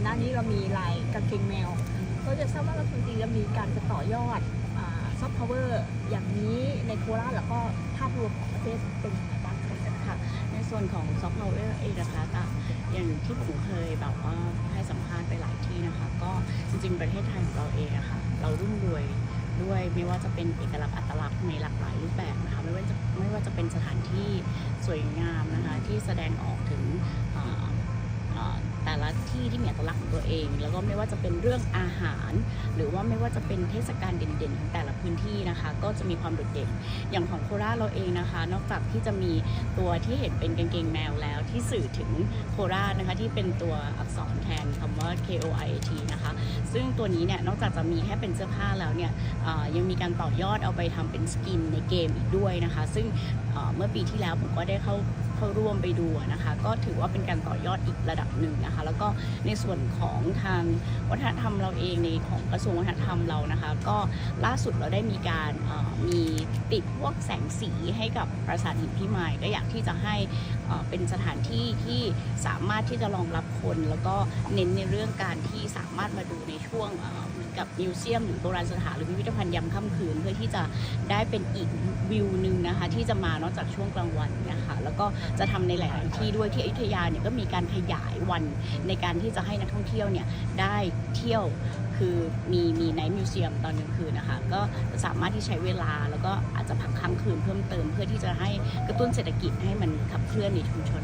อนหน้านี้เรามีลายกางเกงแมว ก็จะทราบว่ารัฐมนตรีจะมีการจะต่อยอดซอฟต์พาวเวอร์อย่างนี้ในโคราชแล้วก็ภาพรวมของประเทศเป็นยังไงบ้างค่ะ ในส่วนของซอฟต์พาวเวอร์เองนะคะก็อย่างที่ผมเคยแบบว่าให้สัมภาษณ์ไปหลายที่นะคะ ก็จริงๆประเทศไทยของเราเองอะค่ะเรารุ่มรวยด้วยไม่ว่าจะเป็นเอกลักษณ์อัตลักษณ์ในหลากหลายรูปแบบนะคะไม่ว่าจะไม่ว่าจะเป็นสถานที่สวยงามนะคะที่แสดงออกถึงอ่า ที่ที่มีอัตลักษณ์ของตัวเอง แล้วก็ไม่ว่าจะเป็นเรื่องอาหาร หรือว่าไม่ว่าจะเป็นเทศกาลเด่นๆของแต่ละพื้นที่นะคะ ก็จะมีความโดดเด่นอย่างของโคราชเราเองนะคะ นอกจากที่จะมีตัวที่เห็นเป็นกางเกงแมวแล้วที่สื่อถึงโคราชนะคะที่เป็นตัวอักษรแทนคำ ว่า Koit นะคะ ซึ่งตัวนี้เนี่ยนอกจากจะมีแค่เป็นเสื้อผ้าแล้วเนี่ยยังมีการต่อยอดเอาไปทำเป็นสกินในเกมอีกด้วยนะคะ ซึ่งเมื่อปีที่แล้วผมก็ได้เข้าเข้าร่วมไปดูนะคะ ก็ถือว่าเป็นการต่อยอดอีกระดับหนึ่งนะคะ แล้วก็ในส่วนของทางวัฒนธรรมเราเองในของกระทรวงวัฒนธรรมเรานะคะ ก็ล่าสุดเราได้มีการมีติดพวกแสงสีให้กับปราสาทหินพิมายก็อยากที่จะให้เอ่อเป็นสถานที่ที่สามารถที่จะรองรับคนแล้วก็เน้นในเรื่องื่องการที่สามารถมาดูในช่วงเหมือนกับมิวเซียมหรือโบราณสถานหรือพิพิธภัณฑ์ยามค่ำคืน เพื่อที่จะได้เป็นอีกวิวหนึ่งนะคะ ที่จะมานอกจากช่วงกลางวันนะคะแล้วก็จะทำในหลาย ๆ ที่ด้วยที่อยุธยาเนี่ยก็มีการขยายวันในการที่จะให้นักท่องเที่ยวเนี่ยได้เที่ยวคือมีมีไนท์มิวเซียมตอนกลางคืนนะคะก็สามารถที่ใช้เวลาแล้วก็อาจจะพักค้างคืนเพิ่มเติม เพื่อที่จะให้กระตุ้นเศรษฐกิจให้มันขับเคลื่อนในชุมชน